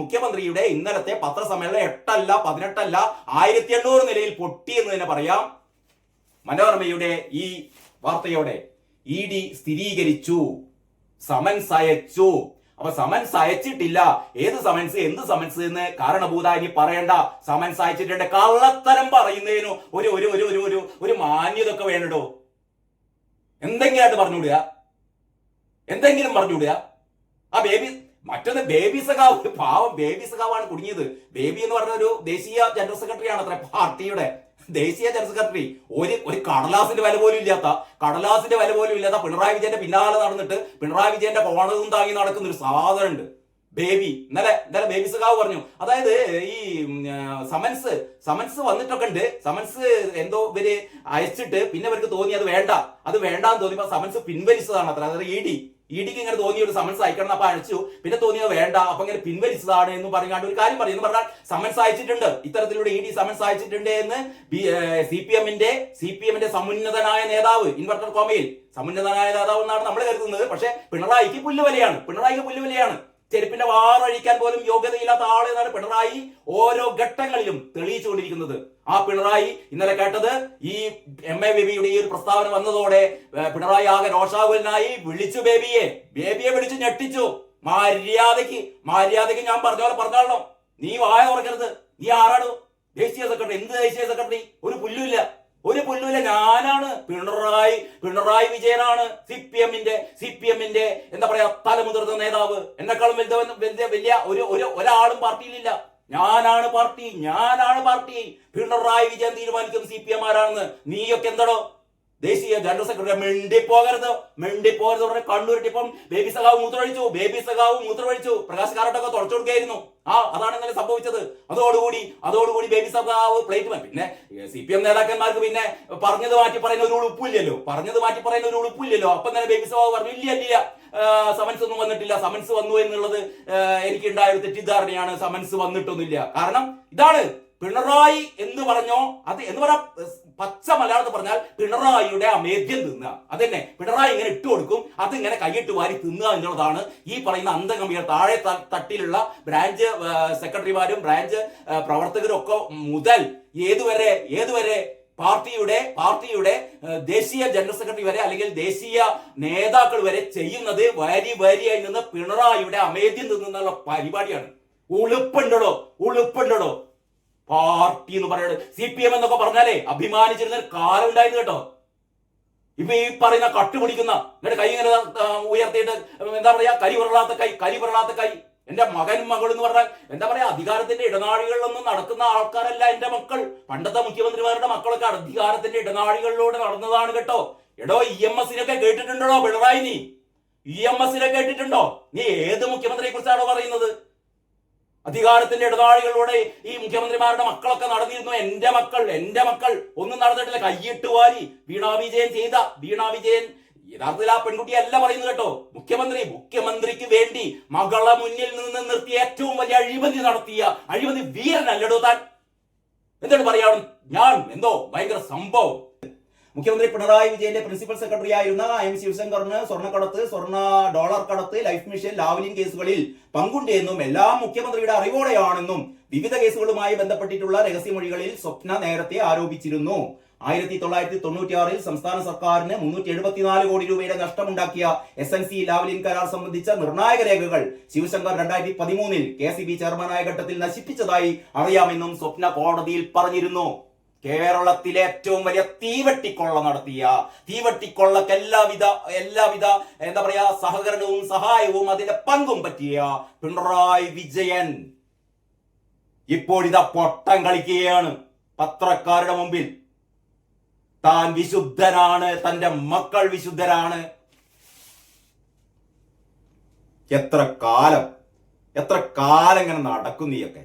മുഖ്യമന്ത്രിയുടെ ഇന്നലത്തെ പത്രസമ്മേളനം എട്ടല്ല പതിനെട്ടല്ല ആയിരത്തി എണ്ണൂറ് നിലയിൽ പൊട്ടി എന്ന് തന്നെ പറയാം. മനോരമയുടെ ഈ വാർത്തയോടെ ഇ ഡി സ്ഥിരീകരിച്ചു സമൻസ് അയച്ചു. അപ്പൊ സമൻസ് അയച്ചിട്ടില്ല. ഏത് സമൻസ് എന്ത് സമൻസ് എന്ന് കാരണഭൂത ഇനി പറയണ്ട. സമൻസ് അയച്ചിട്ടുണ്ട്. കള്ളത്തരം പറയുന്നതിനു ഒരു ഒരു ഒരു ഒരു ഒരു ഒരു മാന്യത ഒക്കെ വേണ്ടോ എന്തെങ്കിലും ആയിട്ട് പറഞ്ഞുവിടുക. എന്തെങ്കിലും പറഞ്ഞുവിടുക. ആ ബേബി മറ്റൊന്ന് ബേബി സഖാവ്. പാവം ബേബി സഖാവാണ് കുടുങ്ങിയത്. ബേബി എന്ന് പറഞ്ഞ ഒരു ദേശീയ ജനറൽ സെക്രട്ടറി ആണ് അത്ര പാർട്ടിയുടെ. ദേശീയ ജനറൽ സെക്രട്ടറി. ഒരു ഒരു കടലാസിന്റെ വില പോലും ഇല്ലാത്ത കടലാസിന്റെ വില പോലും ഇല്ലാത്ത പിണറായി വിജയന്റെ പിന്നാലെ നടന്നിട്ട് പിണറായി വിജയന്റെ കോണതും താങ്ങി നടക്കുന്ന ഒരു സാധനം ഉണ്ട് ബേബി. ഇന്നലെ ഇന്നലെ ബേബി സഖാവ് പറഞ്ഞു. അതായത് ഈ സമൻസ് സമൻസ് വന്നിട്ടൊക്കെ ഉണ്ട്. സമൻസ് എന്തോ ഇവർ അയച്ചിട്ട് പിന്നെ ഇവർക്ക് തോന്നി അത് വേണ്ട. അത് വേണ്ടാന്ന് തോന്നിയപ്പോ സമൻസ് പിൻവലിച്ചതാണ് അത്ര. അതായത് ഇ ഡി. ഇ ഡിക്ക് ഇങ്ങനെ തോന്നിയ ഒരു സമൻസ് അയക്കണം അപ്പൊ അയച്ചു. പിന്നെ തോന്നിയത് വേണ്ട അപ്പൊ ഇങ്ങനെ പിൻവലിച്ചതാണ് എന്ന് പറഞ്ഞാണ്ട് ഒരു കാര്യം പറയുന്നു. പറഞ്ഞാൽ സമൻസ് അയച്ചിട്ടുണ്ട്. ഇത്തരത്തിലൂടെ ഇ ഡി സമൻസ് അയച്ചിട്ടുണ്ട് എന്ന് സി പി എമ്മിന്റെ സി പി എമ്മിന്റെ സമുന്നതനായ നേതാവ് ഇൻവെർട്ടർ കോമയിൽ സമുന്നതനായ നേതാവ് എന്നാണ് നമ്മൾ കരുതുന്നത്. പക്ഷെ പിണറായിക്ക് പുല്ലുവലയാണ്. പിണറായിക്ക് പുല്ലുവിലയാണ്. ചെരുപ്പിന്റെ വാറഴിക്കാൻ പോലും യോഗ്യതയില്ലാത്ത ആളെന്നാണ് പിണറായി ഓരോ ഘട്ടങ്ങളിലും തെളിയിച്ചുകൊണ്ടിരിക്കുന്നത്. ആ പിണറായി ഇന്നലെ കേട്ടത് ഈ എം എ ബേബിയുടെ ഈ ഒരു പ്രസ്താവന വന്നതോടെ പിണറായി ആകെ രോഷാകുലനായി വിളിച്ചു ബേബിയെ. ബേബിയെ വിളിച്ചു ഞെട്ടിച്ചു. മര്യാദയ്ക്ക് മര്യാദയ്ക്ക് ഞാൻ പറഞ്ഞ പോലെ പറഞ്ഞാളോ നീ വായ തുറക്കരുത്. നീ ആരാണ്? ദേശീയ സെക്രട്ടറി. എന്ത് ദേശീയ സെക്രട്ടറി? ഒരു പുല്ലുമില്ല ഒരു പുല്ലുമില്ല ഞാനാണ്. പിണറായി പിണറായി വിജയനാണ്. സി പി എമ്മിന്റെ സി പി എമ്മിന്റെ എന്താ പറയാ തലമുതിർന്ന നേതാവ്. എന്നെക്കാളും വലുത് വലിയ ഒരു ഒരു ഒരാളും പാർട്ടിയിലില്ല. ഞാനാണ് പാർട്ടി ഞാനാണ് പാർട്ടി. പിണറായി വിജയൻ തീരുമാനിക്കും സി പി എം ആരാണെന്ന്. നീയൊക്കെ എന്താടോ ദേശീയ ജനറൽ സെക്രട്ടറി മിണ്ടിപ്പോകരുത്. മിണ്ടിപ്പോകരുത് പറഞ്ഞ കണ്ണൂരിട്ടിപ്പം ബേബി സഖാവ് മൂത്രമൊഴിച്ചു. ബേബി സഖാവ് മൂത്രമൊഴിച്ചു. പ്രകാശ് തുടച്ചു കൊടുക്കുകയായിരുന്നു. ആ അതാണ് ഇന്നലെ സംഭവിച്ചത്. അതോടുകൂടി അതോടുകൂടി ബേബി സഖാവ് പ്ലേറ്റ് പിന്നെ സി പി എം നേതാക്കന്മാർക്ക് പിന്നെ പറഞ്ഞത് മാറ്റി പറയുന്ന ഒരു ഉളുപ്പില്ലല്ലോ പറഞ്ഞത് മാറ്റി പറയുന്ന ഒരു ഉളുപ്പില്ലല്ലോ അപ്പൊ തന്നെ ബേബി സഖാവ് പറഞ്ഞു ഇല്ല ഇല്ല സമൻസ് ഒന്നും വന്നിട്ടില്ല. സമൻസ് വന്നു എന്നുള്ളത് എനിക്ക് ഉണ്ടായ ഒരു തെറ്റിദ്ധാരണയാണ്. സമൻസ് വന്നിട്ടൊന്നുമില്ല. കാരണം ഇതാണ് പിണറായി എന്ന് പറഞ്ഞോ അത് എന്ന് പറയാ പച്ച മലയാളത്തിൽ പറഞ്ഞാൽ പിണറായിയുടെ അമേദ്യം തിന്നുക. അതന്നെ പിണറായി ഇങ്ങനെ ഇട്ട് കൊടുക്കും അത് ഇങ്ങനെ കൈയിട്ട് വാരി തിന്നുക എന്നുള്ളതാണ് ഈ പറയുന്ന അന്തഗംഭീര താഴെ തട്ടിലുള്ള ബ്രാഞ്ച് സെക്രട്ടറിമാരും ബ്രാഞ്ച് പ്രവർത്തകരും ഒക്കെ മുതൽ ഏതുവരെ ഏതുവരെ പാർട്ടിയുടെ പാർട്ടിയുടെ ദേശീയ ജനറൽ സെക്രട്ടറി വരെ അല്ലെങ്കിൽ ദേശീയ നേതാക്കൾ വരെ ചെയ്യുന്നത് വരി വരിയായി നിന്ന് പിണറായിയുടെ അമേദ്യം തിന്നുന്നുള്ള പരിപാടിയാണ്. ഉളുപ്പുണ്ടോ ഉളുപ്പുണ്ടോ പാർട്ടി എന്ന് പറയുന്നത് സി പി എം എന്നൊക്കെ പറഞ്ഞാലേ അഭിമാനിച്ചിരുന്ന കാലം ഉണ്ടായിരുന്നു കേട്ടോ. ഇപ്പൊ ഈ പറയുന്ന കട്ടുപിടിക്കുന്ന എന്നിട്ട് കൈ ഇങ്ങനെ ഉയർത്തിയിട്ട് എന്താ പറയാ കരി പുരളാത്ത കൈ കരി പുരളാത്ത കൈ. എന്റെ മകൻ മകൾ എന്ന് പറഞ്ഞാൽ എന്താ പറയാ അധികാരത്തിന്റെ ഇടനാഴികളിലൊന്നും നടക്കുന്ന ആൾക്കാരല്ല എന്റെ മക്കൾ. പണ്ടത്തെ മുഖ്യമന്ത്രിമാരുടെ മക്കളൊക്കെ അധികാരത്തിന്റെ ഇടനാഴികളിലൂടെ നടന്നതാണ് കേട്ടോ. എടോ ഇ എം എസിനൊക്കെ കേട്ടിട്ടുണ്ടോ പിണറായി നീ? ഇ എം എസിനെ കേട്ടിട്ടുണ്ടോ? നീ ഏത് മുഖ്യമന്ത്രിയെ കുറിച്ചാണോ പറയുന്നത്? അധികാരത്തിന്റെ ഇടനാഴികളിലൂടെ ഈ മുഖ്യമന്ത്രിമാരുടെ മക്കളൊക്കെ നടന്നിരുന്നു. എന്റെ മക്കൾ എന്റെ മക്കൾ ഒന്നും നടന്നിട്ടില്ല. കയ്യിട്ട് വാരി വീണാ വിജയൻ ചെയ്ത വീണാ വിജയൻ യഥാർത്ഥത്തിൽ ആ പെൺകുട്ടിയല്ല പറയുന്നത് കേട്ടോ. മുഖ്യമന്ത്രി മുഖ്യമന്ത്രിക്ക് വേണ്ടി മകളെ മുന്നിൽ നിന്ന് നിർത്തി ഏറ്റവും വലിയ അഴിമതി നടത്തിയ അഴിമതി വീരനല്ലടോ താൻ? എന്താണ് പറയാൻ ഞാൻ എന്തോ ഭയങ്കര സംഭവം. മുഖ്യമന്ത്രി പിണറായി വിജയന്റെ പ്രിൻസിപ്പൽ സെക്രട്ടറി ആയിരുന്ന എം ശിവശങ്കറിന് സ്വർണക്കടത്ത് സ്വർണ ഡോളർ കടത്ത് ലൈഫ് മിഷൻ ലാവലിൻ കേസുകളിൽ പങ്കുണ്ടെന്നും എല്ലാം മുഖ്യമന്ത്രിയുടെ അറിവോടെയാണെന്നും വിവിധ കേസുകളുമായി ബന്ധപ്പെട്ടിട്ടുള്ള രഹസ്യമൊഴികളിൽ സ്വപ്ന നേരത്തെ ആരോപിച്ചിരുന്നു. ആയിരത്തി തൊള്ളായിരത്തി തൊണ്ണൂറ്റിയാറിൽ സംസ്ഥാന സർക്കാരിന് മുന്നൂറ്റി എഴുപത്തിനാല് കോടി രൂപയുടെ നഷ്ടമുണ്ടാക്കിയ എസ് എൻ സി ലാവലിൻ കരാർ സംബന്ധിച്ച നിർണായക രേഖകൾ ശിവശങ്കർ രണ്ടായിരത്തി പതിമൂന്നിൽ കെ സി ബി ചെയർമാനായ ഘട്ടത്തിൽ നശിപ്പിച്ചതായി അറിയാമെന്നും സ്വപ്ന കോടതിയിൽ പറഞ്ഞിരുന്നു. കേരളത്തിലെ ഏറ്റവും വലിയ തീവട്ടിക്കൊള്ള നടത്തിയ തീവട്ടിക്കൊള്ളക്ക് എല്ലാവിധ എല്ലാവിധ എന്താ പറയാ സഹകരണവും സഹായവും അതിന്റെ പങ്കും പറ്റിയ പിണറായി വിജയൻ ഇപ്പോഴിതാ പൊട്ടം കളിക്കുകയാണ് പത്രക്കാരുടെ മുമ്പിൽ. താൻ വിശുദ്ധനാണ് തന്റെ മക്കൾ വിശുദ്ധരാണ്. എത്ര കാലം എത്ര കാലം ഇങ്ങനെ നടക്കും നീയൊക്കെ?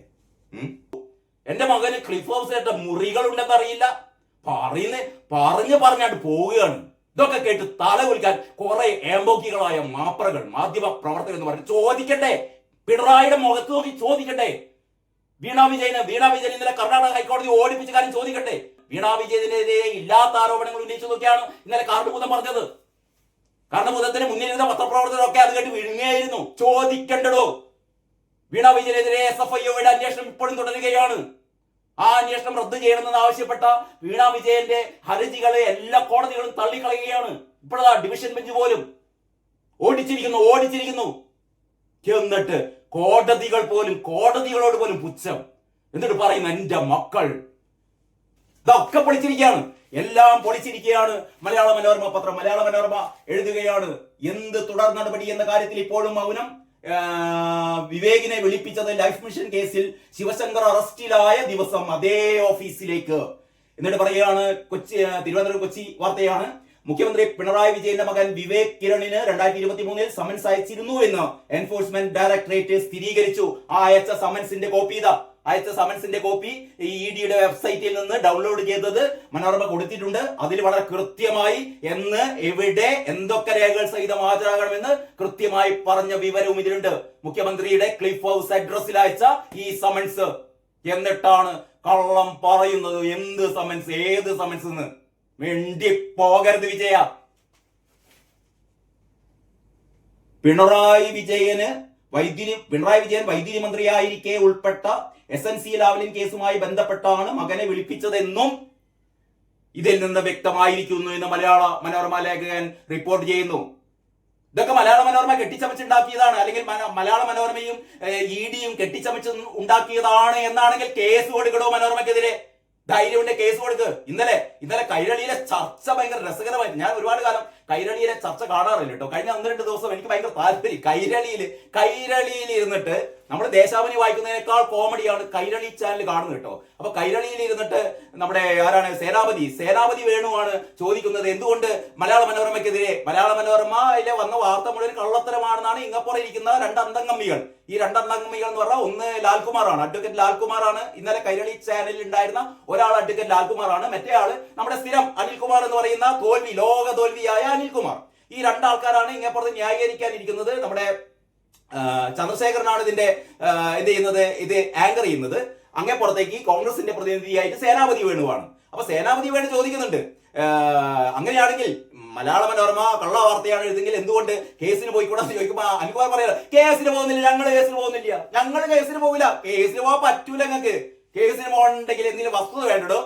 ഉം? എന്റെ മകന് ക്ലിഫ് ഹൗസിന്റെ മുറികളുണ്ടെന്ന് അറിയില്ല. പറയുന്ന പറഞ്ഞു പറഞ്ഞാണ്ട് പോവുകയാണ്. ഇതൊക്കെ കേട്ട് തല കുലിക്കാൻ കുറെ ഏമ്പോക്കികളായ മാപ്രകൾ മാധ്യമ പ്രവർത്തകർ എന്ന് പറഞ്ഞ് ചോദിക്കട്ടെ പിണറായിയുടെ മുഖത്ത് നോക്കി ചോദിക്കട്ടെ വീണാ വിജയന് വീണാ വിജയൻ ഇന്നലെ കർണാടക ഹൈക്കോടതി ഓടിപ്പിച്ച കാര്യം ചോദിക്കട്ടെ വീണാ വിജയനെതിരെ ഇല്ലാത്ത ആരോപണങ്ങൾ ഉന്നയിച്ചു നോക്കിയാണ് ഇന്നലെ കാർഡുഭൂതം പറഞ്ഞത്. കാർഡുഭൂതത്തിന് മുന്നിലിരുന്ന പത്രപ്രവർത്തകരൊക്കെ അത് കേട്ട് വിഴുങ്ങിയായിരുന്നു ചോദിക്കണ്ടടോ? വീണ വിജയനെതിരെ എസ് എഫ് ഐയുടെ അന്വേഷണം ഇപ്പോഴും തുടരുകയാണ്. ആ അന്വേഷണം റദ്ദു ചെയ്യണമെന്ന് ആവശ്യപ്പെട്ട വീണ വിജയന്റെ ഹർജികളെ എല്ലാ കോടതികളും തള്ളിക്കളയുകയാണ്. ഇപ്പോഴതാ ഡിവിഷൻ ബെഞ്ച് പോലും ഓടിച്ചിരിക്കുന്നു ഓടിച്ചിരിക്കുന്നു. എന്നിട്ട് കോടതികൾ പോലും കോടതികളോട് പോലും പുച്ഛം. എന്നിട്ട് പറയുന്നു എന്റെ മക്കൾ. ഇതൊക്കെ പൊളിച്ചിരിക്കുകയാണ്. എല്ലാം പൊളിച്ചിരിക്കുകയാണ്. മലയാള മനോരമ പത്രം മലയാള മനോരമ എഴുതുകയാണ്. എന്ത് തുടർ നടപടി എന്ന കാര്യത്തിൽ ഇപ്പോഴും മൗനം? വിവേകിനെ വിളിപ്പിച്ചത് ലൈഫ് മിഷൻ കേസിൽ ശിവശങ്കർ അറസ്റ്റിലായ ദിവസം അതേ ഓഫീസിലേക്ക്. എന്നിട്ട് പറയുകയാണ് കൊച്ചി തിരുവനന്തപുരം കൊച്ചി വാർത്തയാണ്. മുഖ്യമന്ത്രി പിണറായി വിജയന്റെ മകൻ വിവേക് കിരണിന് രണ്ടായിരത്തി ഇരുപത്തി മൂന്നിൽ സമൻസ് അയച്ചിരുന്നു എന്ന് എൻഫോഴ്സ്മെന്റ് ഡയറക്ടറേറ്റ് സ്ഥിരീകരിച്ചു. ആ അയച്ച സമൻസിന്റെ കോപ്പി ഇതാ. അയച്ച സമൻസിന്റെ കോപ്പി ഈ ഇ വെബ്സൈറ്റിൽ നിന്ന് ഡൗൺലോഡ് ചെയ്തത് മനോരമ കൊടുത്തിട്ടുണ്ട്. അതിൽ വളരെ കൃത്യമായി എന്ന് എവിടെ എന്തൊക്കെ രേഖകൾ സഹിതം ഹാജരാകണമെന്ന് കൃത്യമായി പറഞ്ഞ വിവരവും ഇതിലുണ്ട്. മുഖ്യമന്ത്രിയുടെ ക്ലിഫ് ഹൗസ് അഡ്രസ്സിൽ അയച്ച ഈ സമൻസ് എന്നിട്ടാണ് കള്ളം പറയുന്നത്. എന്ത് സമൻസ് ഏത് സമൻസ് എന്ന്. വേണ്ടി പോകരുത് വിജയ. പിണറായി വിജയന് വൈദ്യുതി പിണറായി വിജയൻ വൈദ്യുതി മന്ത്രിയായിരിക്കെ ഉൾപ്പെട്ട എസ് എൻ സി ലാവലിൻ കേസുമായി ബന്ധപ്പെട്ടാണ് മകനെ വിളിപ്പിച്ചതെന്നും ഇതിൽ നിന്ന് വ്യക്തമായിരിക്കുന്നു എന്ന് മലയാള മനോരമ ലേഖകൻ റിപ്പോർട്ട് ചെയ്യുന്നു. ഇതൊക്കെ മലയാള മനോരമ കെട്ടിച്ചമച്ചുണ്ടാക്കിയതാണ്. അല്ലെങ്കിൽ മലയാള മനോരമയും ഇ ഡിയും കെട്ടിച്ചമച്ച് ഉണ്ടാക്കിയതാണ് എന്നാണെങ്കിൽ കേസ് കൊടുക്കണോ മനോരമക്കെതിരെ? ധൈര്യമുണ്ട് കേസ് കൊടുക്ക്. ഇന്നലെ ഇന്നലെ കൈരളിയിലെ ചർച്ച ഭയങ്കര രസകരമായി. ഞാൻ ഒരുപാട് കാലം കൈരളിയിലെ ചർച്ച കാണാറില്ല കേട്ടോ കഴിഞ്ഞ ഒന്ന് രണ്ട് ദിവസം എനിക്ക് ഭയങ്കര താല്പര്യം. കൈരളിയിൽ കൈരളിയിൽ ഇരുന്നിട്ട് നമ്മൾ ദേശാഭിനി വായിക്കുന്നതിനേക്കാൾ കോമഡിയാണ് കൈരളി ചാനൽ കാണുന്നത് കേട്ടോ അപ്പൊ കൈരളിയിൽ ഇരുന്നിട്ട് നമ്മുടെ ആരാണ്? സേനാപതി. സേനാപതി വേണുവാണ് ചോദിക്കുന്നത്. എന്തുകൊണ്ട് മലയാള മനോരമയ്ക്കെതിരെ? മലയാള മനോരമയിലെ വന്ന വാർത്ത മുഴുവൻ കള്ളത്തരമാണെന്നാണ് ഇങ്ങപ്പുറം ഇരിക്കുന്ന രണ്ട് അന്തംഗമ്മികൾ. ഈ രണ്ട് അന്തംഗമ്മികൾ എന്ന് പറഞ്ഞാൽ ഒന്ന് ലാൽകുമാറാണ് അഡ്വക്കേറ്റ് ലാൽകുമാറാണ് ഇന്നലെ കൈരളി ചാനലിൽ ഉണ്ടായിരുന്ന ഒരാൾ അഡ്വക്കേറ്റ് ലാൽകുമാറാണ് മറ്റേ ആൾ നമ്മുടെ സ്ഥിരം അനിൽകുമാർ എന്ന് പറയുന്ന തോൽവി ലോക തോൽവിയായ അനിൽകുമാർ. ഈ രണ്ടാൾക്കാരാണ് ഇങ്ങപ്പുറത്ത് ന്യായീകരിക്കാനിരിക്കുന്നത്. നമ്മുടെ ചന്ദ്രശേഖരനാണ് ഇതിന്റെ എന്ത് ചെയ്യുന്നത്? ഇത് ആങ്കർ ചെയ്യുന്നത്. അങ്ങേ പുറത്തേക്ക് കോൺഗ്രസിന്റെ പ്രതിനിധിയായിട്ട് സേനാപതി വേണുവാണ്. അപ്പൊ സേനാപതി വേണു ചോദിക്കുന്നുണ്ട്. അങ്ങനെയാണെങ്കിൽ മലയാള മനോരമ കള്ള വാർത്തയാണ് എഴുതെങ്കിൽ എന്തുകൊണ്ട് കേസിന് പോയിക്കൂടാ എന്ന് ചോദിക്കുമ്പോ അനുകുമാർ പറയാ കേസിന് പോകുന്നില്ല ഞങ്ങൾ കേസിന് പോകുന്നില്ല. ഞങ്ങൾ കേസിന് പോകില്ല കേസിന് പോകാൻ പറ്റൂല ഞങ്ങൾക്ക് കേസിന് പോകണമെങ്കിൽ എന്തെങ്കിലും വസ്തുത വേണ്ടോ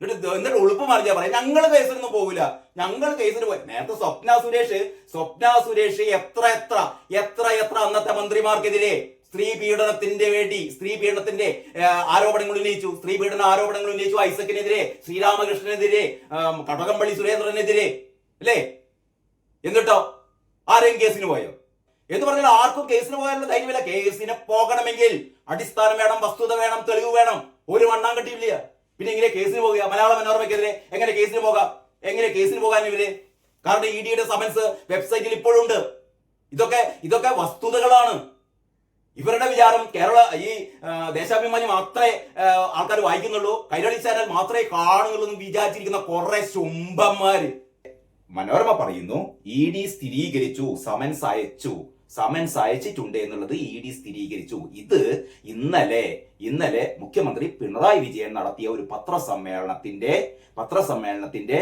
എന്നിട്ട് എന്നിട്ട് ഉളുപ്പ് മറിഞ്ഞാ പറയാം ഞങ്ങൾ കേസിനൊന്നും പോകില്ല ഞങ്ങൾ കേസിന് പോയി. നേരത്തെ സ്വപ്ന സുരേഷ് സ്വപ്ന സുരേഷ് എത്ര എത്ര എത്ര എത്ര അന്നത്തെ മന്ത്രിമാർക്കെതിരെ സ്ത്രീ പീഡനത്തിന്റെ വേണ്ടി സ്ത്രീ പീഡനത്തിന്റെ ആരോപണങ്ങൾ ഉന്നയിച്ചു. സ്ത്രീ പീഡന ആരോപണങ്ങൾ ഉന്നയിച്ചു ഐസക്കിനെതിരെ ശ്രീരാമകൃഷ്ണനെതിരെ കടകംപള്ളി സുരേന്ദ്രനെതിരെ. അല്ലേ? എന്നിട്ടോ? ആരെയും കേസിന് പോയോ? എന്ന് പറഞ്ഞാൽ ആർക്കും കേസിന് പോകാനുള്ള ധൈര്യമില്ല. കേസിന് പോകണമെങ്കിൽ അടിസ്ഥാനം വേണം വസ്തുത വേണം തെളിവ് വേണം. ഒരു വണ്ണാൻ കെട്ടിയില്ല പിന്നെ എങ്ങനെ കേസിന് പോകുക? മലയാള മനോരമയ്ക്കെതിരെ എങ്ങനെ കേസിന് പോകാം? എങ്ങനെ കേസിന് പോകാൻ ഇവർ? കാരണം ഇ ഡിയുടെ സമൻസ് വെബ്സൈറ്റിൽ ഇപ്പോഴുണ്ട്. ഇതൊക്കെ ഇതൊക്കെ വസ്തുതകളാണ്. ഇവരുടെ വിചാരം കേരള ഈ ദേശാഭിമാനി മാത്രമേ ആൾക്കാർ വായിക്കുന്നുള്ളൂ. കൈരളി ചാനൽ മാത്രമേ കാണുന്നുള്ളൂ എന്ന് വിചാരിച്ചിരിക്കുന്ന കുറെ ശുംഭന്മാര്. മനോരമ പറയുന്നു ഇ ഡി സ്ഥിരീകരിച്ചു സമൻസ് അയച്ചു. സമൻസ് അയച്ചിട്ടുണ്ട് എന്നുള്ളത് ഇ ഡി സ്ഥിരീകരിച്ചു. ഇത് ഇന്നലെ ഇന്നലെ മുഖ്യമന്ത്രി പിണറായി വിജയൻ നടത്തിയ ഒരു പത്രസമ്മേളനത്തിന്റെ പത്രസമ്മേളനത്തിന്റെ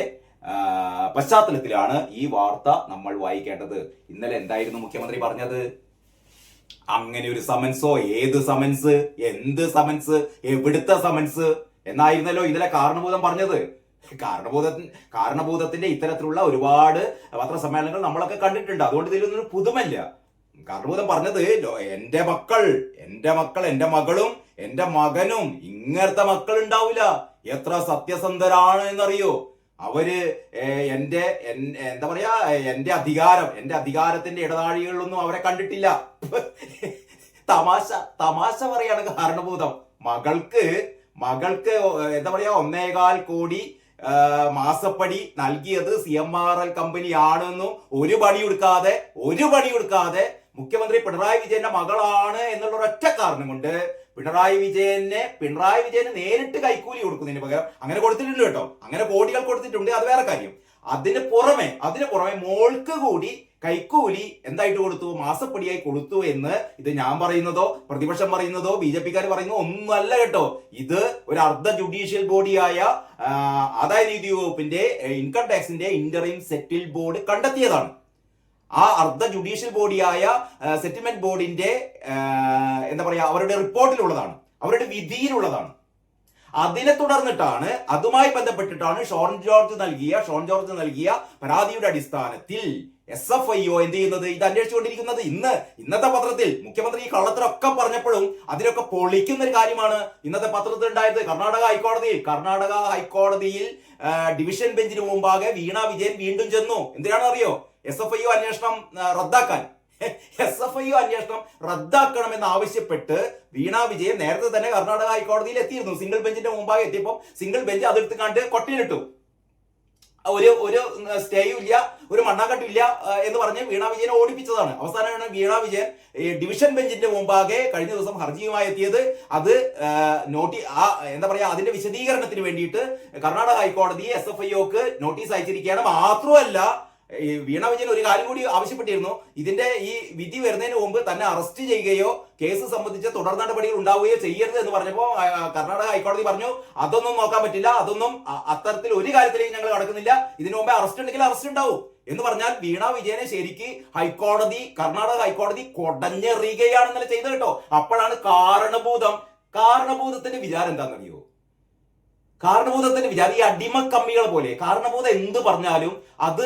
പശ്ചാത്തലത്തിലാണ് ഈ വാർത്ത നമ്മൾ വായിക്കേണ്ടത്. ഇന്നലെ എന്തായിരുന്നു മുഖ്യമന്ത്രി പറഞ്ഞത്? അങ്ങനെ ഒരു സമൻസോ ഏത് സമൻസ് എന്ത് സമൻസ് എവിടുത്തെ സമൻസ് എന്നായിരുന്നല്ലോ ഇന്നലെ കാരണഭൂതം പറഞ്ഞത്. കാരണഭൂത കാരണഭൂതത്തിന്റെ ഇത്തരത്തിലുള്ള ഒരുപാട് പത്രസമ്മേളനങ്ങൾ നമ്മളൊക്കെ കണ്ടിട്ടുണ്ട്. അതുകൊണ്ട് ഇതിലൊന്നും പുതുമല്ല. കാരണഭൂതം പറഞ്ഞത് എന്റെ മക്കൾ എന്റെ മക്കൾ എന്റെ മകളും എന്റെ മകനും ഇങ്ങനത്തെ മക്കൾ ഉണ്ടാവില്ല എത്ര സത്യസന്ധരാണ് എന്നറിയോ? അവർ എന്റെ എന്താ പറയാ എന്റെ അധികാരം എന്റെ അധികാരത്തിന്റെ ഇടനാഴികളിലൊന്നും അവരെ കണ്ടിട്ടില്ല. തമാശ തമാശ പറയാണ് കാരണഭൂതം. മകൾക്ക് മകൾക്ക് എന്താ പറയാ ഒന്നേകാൽ കോടി മാസപ്പടി നൽകിയത് C M R L company ആണെന്നും ഒരു പണി കൊടുക്കാതെ ഒരു പണി കൊടുക്കാതെ മുഖ്യമന്ത്രി പിണറായി വിജയന്റെ മകളാണ് എന്നുള്ള ഒരൊറ്റ കാരണം കൊണ്ട് പിണറായി വിജയനെ പിണറായി വിജയന് നേരിട്ട് കൈക്കൂലി കൊടുക്കുന്നതിന് പകരം അങ്ങനെ കൊടുത്തിട്ടുണ്ട് കേട്ടോ. അങ്ങനെ കോടികൾ കൊടുത്തിട്ടുണ്ട് അത് വേറെ കാര്യം. അതിന് പുറമെ അതിന് പുറമെ മോൾക്ക് കൂടി കൈക്കൂലി എന്തായിട്ട് കൊടുത്തു? മാസപ്പടിയായി കൊടുത്തു എന്ന് ഇത് ഞാൻ പറയുന്നതോ പ്രതിപക്ഷം പറയുന്നതോ ബി ജെ പിക്കാർ പറയുന്നതോ ഒന്നുമല്ല കേട്ടോ. ഇത് ഒരു അർദ്ധ ജുഡീഷ്യൽ ബോഡിയായ ആദായ നികുതി വകുപ്പിന്റെ ഇൻകം ടാക്സിന്റെ ഇന്ററിം സെറ്റിൽ ബോർഡ് കണ്ടെത്തിയതാണ്. ആ അർദ്ധ ജുഡീഷ്യൽ ബോഡിയായ സെറ്റിൽമെന്റ് ബോർഡിന്റെ എന്താ പറയുക അവരുടെ റിപ്പോർട്ടിലുള്ളതാണ്. അവരുടെ വിധിയിലുള്ളതാണ്. അതിനെ തുടർന്നിട്ടാണ് അതുമായി ബന്ധപ്പെട്ടിട്ടാണ് ഷോൺ ജോർജ് നൽകിയ ഷോൺ ജോർജ് നൽകിയ പരാതിയുടെ അടിസ്ഥാനത്തിൽ എസ് എഫ് ഐ ഒ എന്ത് ചെയ്യുന്നത്? ഇത് അന്വേഷിച്ചുകൊണ്ടിരിക്കുന്നത് ഇന്ന് ഇന്നത്തെ പത്രത്തിൽ. മുഖ്യമന്ത്രി ഈ കള്ളത്തിലൊക്കെ പറഞ്ഞപ്പോഴും അതിലൊക്കെ പൊളിക്കുന്ന ഒരു കാര്യമാണ് ഇന്നത്തെ പത്രത്തിൽ ഉണ്ടായത്. കർണാടക ഹൈക്കോടതിയിൽ കർണാടക ഹൈക്കോടതിയിൽ ഡിവിഷൻ ബെഞ്ചിന് മുമ്പാകെ വീണ വിജയൻ വീണ്ടും ചെന്നു. എന്തിനാണെന്ന് അറിയോ എസ് എഫ് ഐ ഒ അന്വേഷണം റദ്ദാക്കാൻ. എസ് എഫ് ഐ ഒ അന്വേഷണം റദ്ദാക്കണമെന്ന് ആവശ്യപ്പെട്ട് വീണ വിജയൻ നേരത്തെ തന്നെ കർണാടക ഹൈക്കോടതിയിൽ എത്തിയിരുന്നു. സിംഗിൾ ബെഞ്ചിന്റെ മുമ്പാകെ എത്തിയപ്പോൾ സിംഗിൾ ബെഞ്ച് അതെടുത്ത് കണ്ട് കൊട്ടിയിലിട്ടു ഒരു ഒരു സ്റ്റേയും ഇല്ല ഒരു മണ്ണാക്കട്ടില്ല എന്ന് പറഞ്ഞ് വീണ വിജയനെ ഓടിപ്പിച്ചതാണ്. അവസാനമാണ് വീണ വിജയൻ ഡിവിഷൻ ബെഞ്ചിന്റെ മുമ്പാകെ കഴിഞ്ഞ ദിവസം ഹർജിയുമായി എത്തിയത്. അത് നോട്ടീ ആ എന്താ പറയാ അതിന്റെ വിശദീകരണത്തിന് വേണ്ടിയിട്ട് കർണാടക ഹൈക്കോടതി എസ് എഫ് ഐ നോട്ടീസ് അയച്ചിരിക്കുകയാണ്. മാത്രമല്ല ഈ വീണ വിജയൻ ഒരു കാര്യം കൂടി ആവശ്യപ്പെട്ടിരുന്നു. ഇതിന്റെ ഈ വിധി വരുന്നതിന് മുമ്പ് തന്നെ അറസ്റ്റ് ചെയ്യുകയോ കേസ് സംബന്ധിച്ച തുടർ നടപടികൾ ഉണ്ടാവുകയോ ചെയ്യരുത് എന്ന് പറഞ്ഞപ്പോൾ കർണാടക ഹൈക്കോടതി പറഞ്ഞു അതൊന്നും നോക്കാൻ പറ്റില്ല. അതൊന്നും അത്തരത്തിൽ ഒരു കാര്യത്തിലേക്ക് ഞങ്ങൾ കടക്കുന്നില്ല. ഇതിനു മുമ്പേ അറസ്റ്റ് ഉണ്ടെങ്കിൽ അറസ്റ്റ് ഉണ്ടാവും. എന്ന് പറഞ്ഞാൽ വീണ വിജയനെ ശരിക്ക് ഹൈക്കോടതി കർണാടക ഹൈക്കോടതി കൊടഞ്ഞെറിയുകയാണ് ഇന്നലെ ചെയ്തത് കേട്ടോ. അപ്പോഴാണ് കാരണഭൂതം. കാരണഭൂതത്തിന്റെ വിചാരം എന്താണെന്നറിയോ? കാരണഭൂതത്തിന്റെ വിചാരം ഈ അടിമ കമ്മികൾ പോലെ കാരണഭൂതം എന്ത് പറഞ്ഞാലും അത്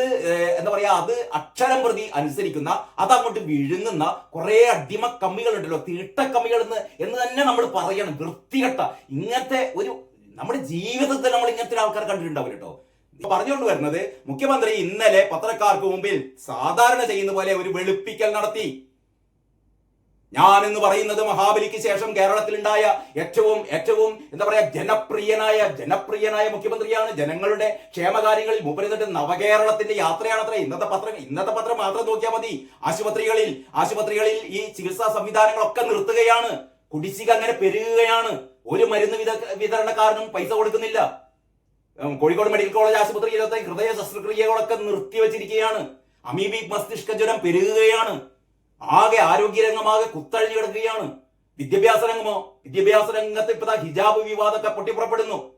എന്താ പറയാ അത് അക്ഷരം പ്രതി അനുസരിക്കുന്ന അത് അങ്ങോട്ട് വിഴുങ്ങുന്ന കുറെ അടിമ കമ്മികൾ ഉണ്ടല്ലോ തീട്ടക്കമ്മികൾ എന്ന് എന്ന് തന്നെ നമ്മൾ പറയണം. വൃത്തികെട്ട ഇങ്ങനത്തെ ഒരു നമ്മുടെ ജീവിതത്തിൽ നമ്മൾ ഇങ്ങനത്തെ ആൾക്കാർ കണ്ടിട്ടുണ്ടാവില്ല കേട്ടോ. പറഞ്ഞുകൊണ്ട് വരുന്നത് മുഖ്യമന്ത്രി ഇന്നലെ പത്രക്കാർക്ക് മുമ്പിൽ സാധാരണ ചെയ്യുന്ന പോലെ ഒരു വെളുപ്പിക്കൽ നടത്തി. ഞാൻ എന്ന് പറയുന്നത് മഹാബലിക്ക് ശേഷം കേരളത്തിലുണ്ടായ ഏറ്റവും ഏറ്റവും എന്താ പറയാ ജനപ്രിയനായ ജനപ്രിയനായ മുഖ്യമന്ത്രിയാണ്. ജനങ്ങളുടെ ക്ഷേമകാര്യങ്ങളിൽ മൂപ്പരുന്നിട്ട് നവകേരളത്തിന്റെ യാത്രയാണത്രേ. ഇന്നത്തെ പത്രം ഇന്നത്തെ പത്രം മാത്രം നോക്കിയാൽ മതി. ആശുപത്രികളിൽ ആശുപത്രികളിൽ ഈ ചികിത്സാ സംവിധാനങ്ങളൊക്കെ നിർത്തുകയാണ്. കുടിശ്ശിക അങ്ങനെ പെരുകുകയാണ്. ഒരു മരുന്ന് വിത വിതരണക്കാരനും പൈസ കൊടുക്കുന്നില്ല. കോഴിക്കോട് മെഡിക്കൽ കോളേജ് ആശുപത്രിയിലത്തെ ഹൃദയ ശസ്ത്രക്രിയകളൊക്കെ നിർത്തിവെച്ചിരിക്കുകയാണ്. അമീബിക് മസ്തിഷ്ക ജ്വരം പെരുകുകയാണ്. ആകെ ആരോഗ്യരംഗമാകെ കുത്തഴിഞ്ഞു കിടക്കുകയാണ്. വിദ്യാഭ്യാസ രംഗമോ? വിദ്യാഭ്യാസ രംഗത്ത് ഇപ്പൊ ഹിജാബ് വിവാദമൊക്കെ പൊട്ടിപ്പുറപ്പെടുന്നു.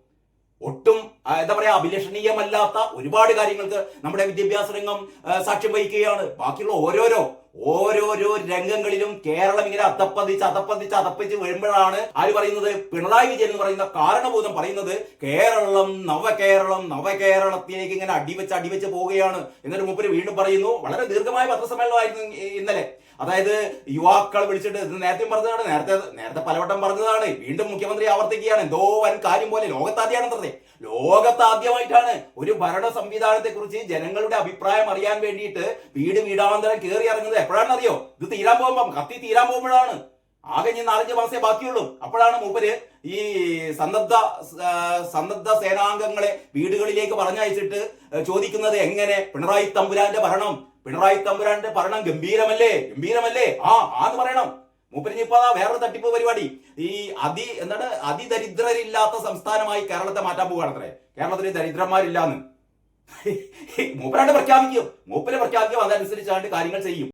ഒട്ടും എന്താ പറയാ അഭിലഷണീയമല്ലാത്ത ഒരുപാട് കാര്യങ്ങൾക്ക് നമ്മുടെ വിദ്യാഭ്യാസ രംഗം സാക്ഷ്യം വഹിക്കുകയാണ്. ബാക്കിയുള്ള ഓരോരോ ഓരോരോ രംഗങ്ങളിലും കേരളം ഇങ്ങനെ അതപ്പതിച്ച് അതപ്പതിച്ച് അതപ്പതിച്ച് വരുമ്പോഴാണ് ആര് പറയുന്നത്? പിണറായി വിജയൻ എന്ന് പറയുന്ന കാരണബോധം പറയുന്നത് കേരളം നവകേരളം നവകേരളത്തിലേക്ക് ഇങ്ങനെ അടിവെച്ച് അടിവെച്ച് പോവുകയാണ് എന്നിട്ട് മൂപ്പര് വീണ്ടും പറയുന്നു. വളരെ ദീർഘമായ പത്രസമ്മേളനമായിരുന്നു ഇന്നലെ. അതായത് യുവാക്കൾ വിളിച്ചിട്ട് ഇത് നേരത്തെ പറഞ്ഞതാണ് നേരത്തെ നേരത്തെ പലവട്ടം പറഞ്ഞതാണ്. വീണ്ടും മുഖ്യമന്ത്രി ആവർത്തിക്കുകയാണ്. എന്തോ വൻ കാര്യം പോലെ ലോകത്താദ്യമാണെന്നേ ലോകത്താദ്യമായിട്ടാണ് ഒരു ഭരണ സംവിധാനത്തെ കുറിച്ച് ജനങ്ങളുടെ അഭിപ്രായം അറിയാൻ വേണ്ടിയിട്ട് വീട് വീടാന്തരം കയറി ഇറങ്ങുന്നത്. എപ്പോഴാണെന്ന് അറിയോ? ഇത് തീരാൻ പോകുമ്പം കത്തി തീരാൻ പോകുമ്പോഴാണ്. ആകെ ഇനി നാലഞ്ച് മാസേ ബാക്കിയുള്ളൂ. അപ്പോഴാണ് മൂപ്പര് ഈ സന്നദ്ധ സന്നദ്ധ സേനാംഗങ്ങളെ വീടുകളിലേക്ക് പറഞ്ഞയച്ചിട്ട് ചോദിക്കുന്നത് എങ്ങനെ? പിണറായി തമ്പുരാന്റെ ഭരണം. പിണറായി തമ്പുരാന്റെ ഭരണം ഗംഭീരമല്ലേ? ഗംഭീരമല്ലേ? ആ ആന്ന് പറയണം. മൂപ്പരിഞ്ഞിപ്പാ വേറൊരു തട്ടിപ്പ് പരിപാടി. ഈ അതി എന്താണ് അതിദരിദ്രരില്ലാത്ത സംസ്ഥാനമായി കേരളത്തെ മാറ്റാൻ പോവുകയാണത്രേ. കേരളത്തിൽ ദരിദ്രന്മാരില്ലാന്ന്. മൂപ്പരാണ്ട് പ്രഖ്യാപിക്കും മൂപ്പര് പ്രഖ്യാപിക്കും അതനുസരിച്ചാണ്ട് കാര്യങ്ങൾ ചെയ്യും.